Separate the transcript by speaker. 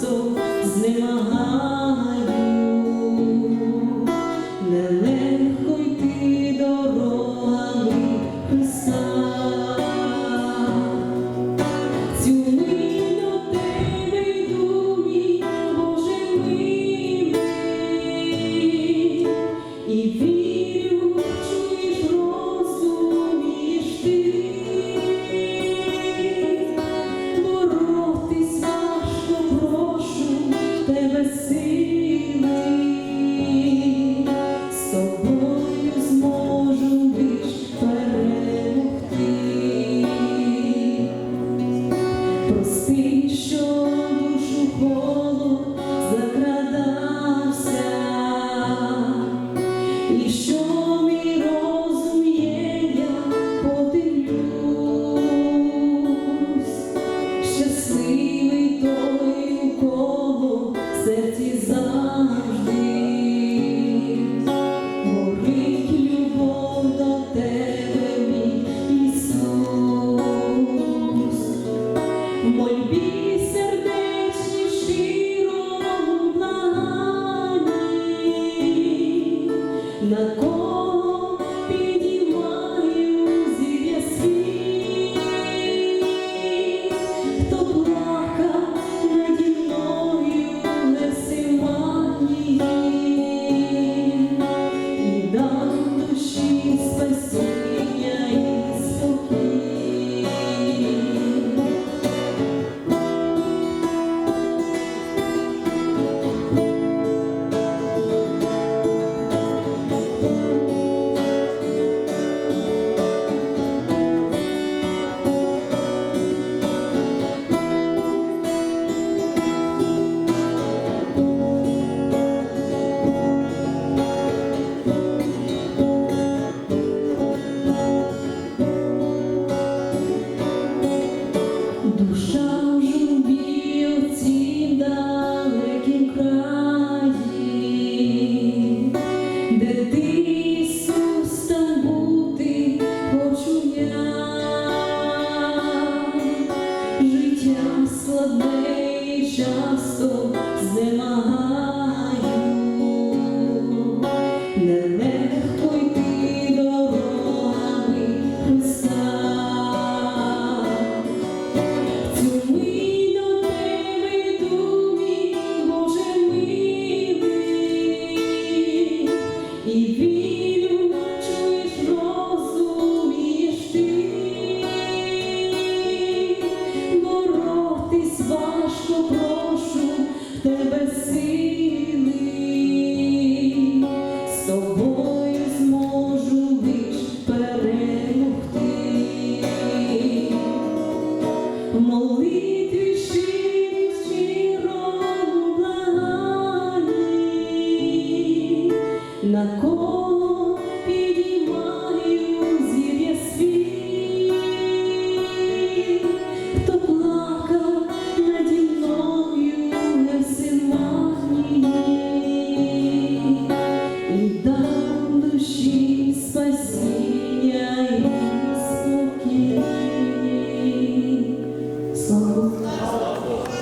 Speaker 1: часу знемагає. You. душа жубів цій далекім краї, де ти Ісус бути хочу я, життя складне і часто зимагаю.